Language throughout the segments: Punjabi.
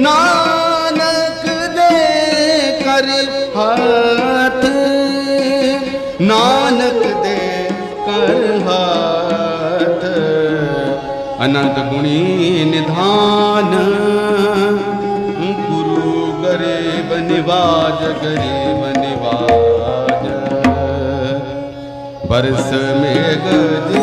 ਨਾਨਕ ਦੇ ਕਰ ਹੱਥ, ਨਾਨਕ ਦੇ ਕਰ ਹੱਥ। ਅਨੰਤ ਗੁਣੀ ਨਿਧਾਨ, ਗੁਰੂ ਗਰੇ ਬਨਿਵਾਜ ਗਰੇ ਬਨਿਵਾਜ ਪਰਸ ਮੇਗ ਜੀ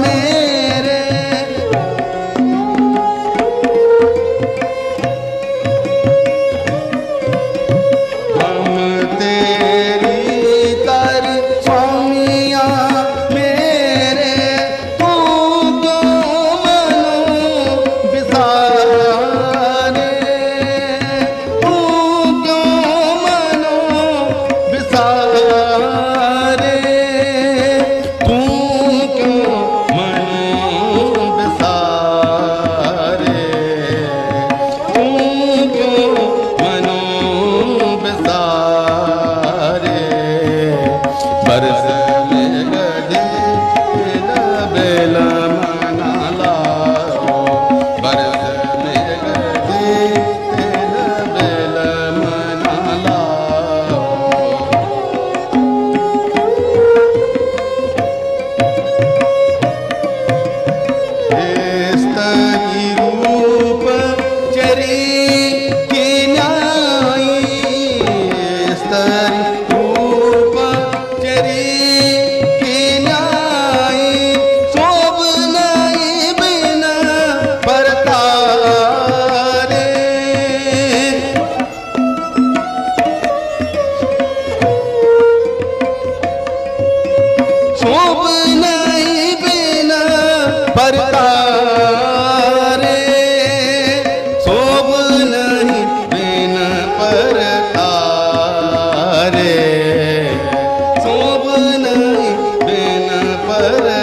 में ਸੋਭਨਾਈ ਬਿਨਾ ਪਰਤਾਰੇ। ਸੋਭਨਾਈ ਬਿਨਾ ਪਰਤਾਰੇ। ਸੋਭਨਾਈ ਬਿਨਾ ਪਰ